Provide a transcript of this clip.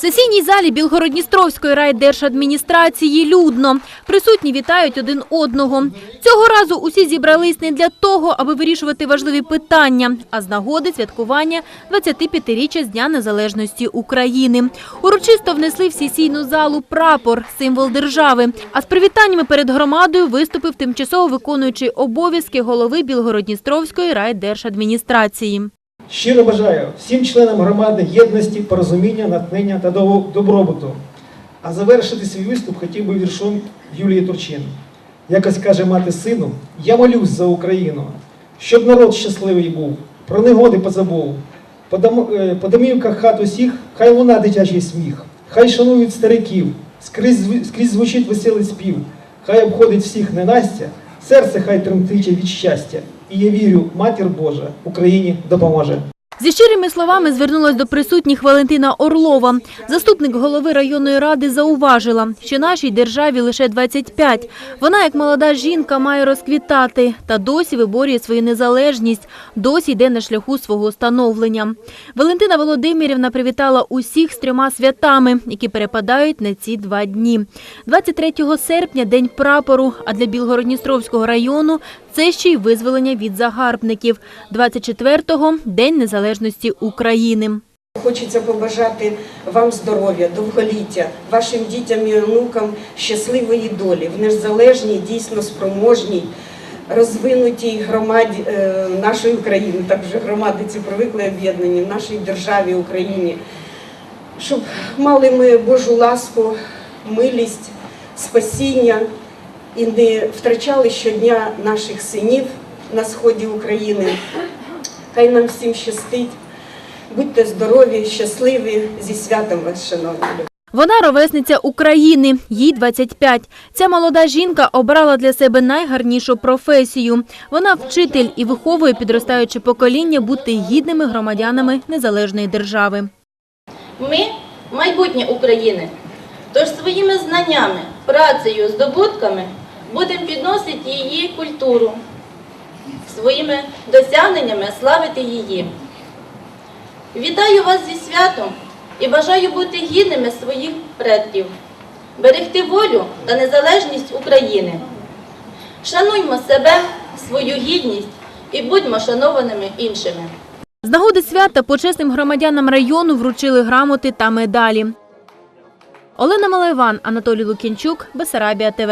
Сесійній залі Білгородністровської райдержадміністрації людно. Присутні вітають один одного. Цього разу усі зібрались не для того, аби вирішувати важливі питання, а з нагоди святкування 25-річчя з Дня Незалежності України. Урочисто внесли в сесійну залу прапор, символ держави. А з привітаннями перед громадою виступив тимчасово виконуючий обов'язки голови Білгородністровської райдержадміністрації. Щиро бажаю всім членам громади єдності, порозуміння, натхнення та добробуту. А завершити свій виступ хотів би віршом Юлії Турчин. Якось каже мати сину: Я молюсь за Україну, щоб народ щасливий був, про негоди позабув. По, е, домівках хат усіх, хай луна дитячий сміх, хай шанують стариків, скрізь, скрізь звучить веселий спів, хай обходить всіх ненастя, серце хай тремтиче від щастя. І я вірю, матір Божа Україні допоможе. Зі щирими словами звернулась до присутніх Валентина Орлова. Заступник голови районної ради зауважила, що нашій державі лише 25. Вона, як молода жінка, має розквітати та досі виборює свою незалежність, досі йде на шляху свого становлення. Валентина Володимирівна привітала усіх з трьома святами, які перепадають на ці два дні. 23 серпня – День прапору, а для Білгородністровського району це ще й визволення від загарбників. 24-го – День Незалежності України. Хочеться побажати вам здоров'я, довголіття, вашим дітям і онукам щасливої долі в незалежній, дійсно спроможній, розвинутій громаді е, нашої України, так вже громади ці привикли об'єднані в нашій державі Україні, щоб мали ми Божу ласку, милість, спасіння і не втрачали щодня наших синів на сході України. Хай нам всім щастить. Будьте здорові, щасливі, зі святом вас, шановні. люди. Вона ровесниця України, їй 25. Ця молода жінка обрала для себе найгарнішу професію. Вона вчитель і виховує підростаюче покоління бути гідними громадянами незалежної держави. Ми майбутнє України. Тож своїми знаннями, працею, здобутками будемо підносити її культуру, своїми досягненнями славити її. Вітаю вас зі святом і бажаю бути гідними своїх предків, берегти волю та незалежність України. Шануймо себе, свою гідність і будьмо шанованими іншими. З нагоди свята почесним громадянам району вручили грамоти та медалі. Олена Малайван, Анатолій Лукінчук, Бесарабія ТВ.